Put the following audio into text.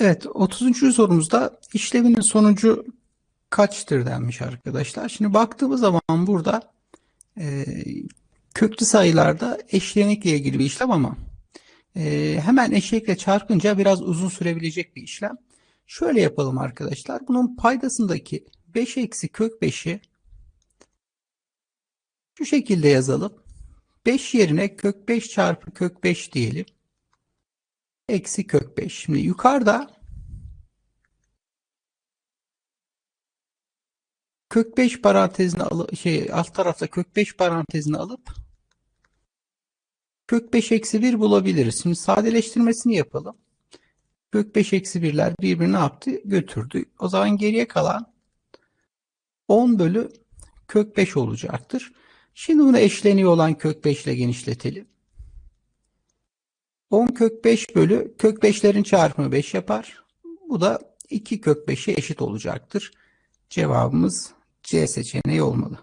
Evet, 30. sorumuzda işlevinin sonucu kaçtır denmiş arkadaşlar. Şimdi baktığımız zaman burada e, köklü sayılarda eşlenikle ilgili bir işlem ama e, hemen eşekle çarpınca biraz uzun sürebilecek bir işlem. Şöyle yapalım arkadaşlar. Bunun paydasındaki 5 eksi kök 5'i şu şekilde yazalım. 5 yerine kök 5 çarpı kök 5 diyelim. Eksi kök 5. Şimdi yukarıda kök 5 parantezini alıp şey alt tarafta kök 5 parantezini alıp kök 5 eksi 1 bulabiliriz. Şimdi sadeleştirmesini yapalım. Kök 5 eksi 1'ler birbirini yaptı? Götürdü. O zaman geriye kalan 10 bölü kök 5 olacaktır. Şimdi bunu eşleniyor olan kök 5 ile genişletelim. 10 kök 5 bölü kök 5'lerin çarpımı 5 yapar. Bu da 2 kök 5'e eşit olacaktır. Cevabımız C seçeneği olmalı.